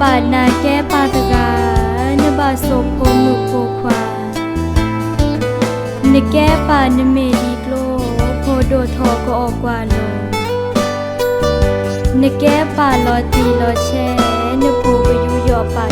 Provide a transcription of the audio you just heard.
ปาดนาแก้ปาตกานบาศพโกมุโกควานแก้ปานเมดีโกลโพโดทอก็ออกกว่าโลนแก้ปาลอตีลอแช่นโไปยุยอปา